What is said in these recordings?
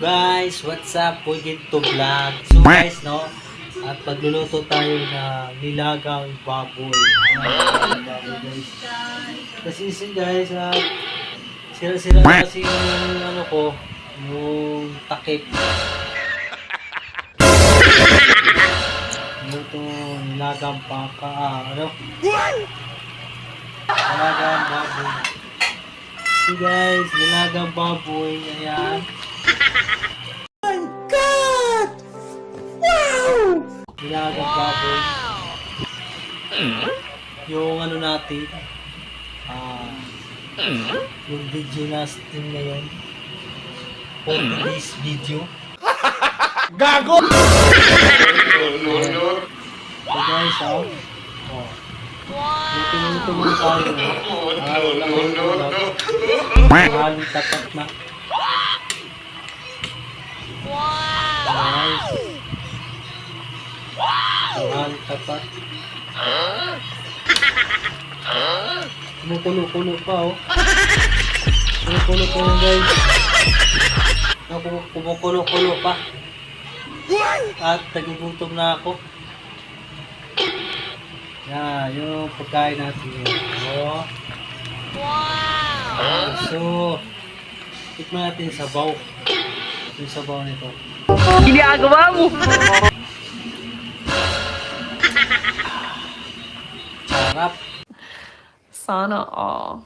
Guys, what's up? Pugin to vlog. So guys, no, at pagluluto tayo na nilagang baboy. Kasi isin guys, ah, sira-sira kasi yung ano ko, yung takip. Luto nilagang paka, ah, ano? Nilagang baboy. So guys, nilagang baboy, ayan. Nilagang baboy. Yung ano natin, ah, yung video natin ngayon, for today's video. Gago! So guys, ah, oh. Luto-luto muna tayo. Ah, wala kang tulog. Mahaling tapat na. Mahaling tapat. Kumukulo-kulo pa oh. Kumukulo-kulo guys. Kumukulo-kulo pa. At nagugutom na ako. Yan, yung pagkain natin. Oh. Wow! So, tikman natin sa sabaw. Yung sabaw nito. Ginagawa mo. Sarap. Sana all.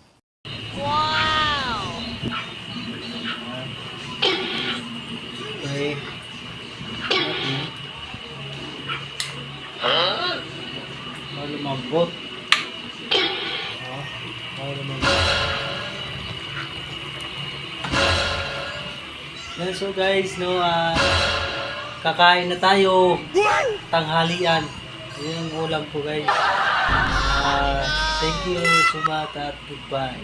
Okay. Lumambot. Oh, lumambot. Yan, so guys, no, ah, kakain na tayo. Tanghalian. Yun yung ulam ko guys. Ah, thank you so much at goodbye.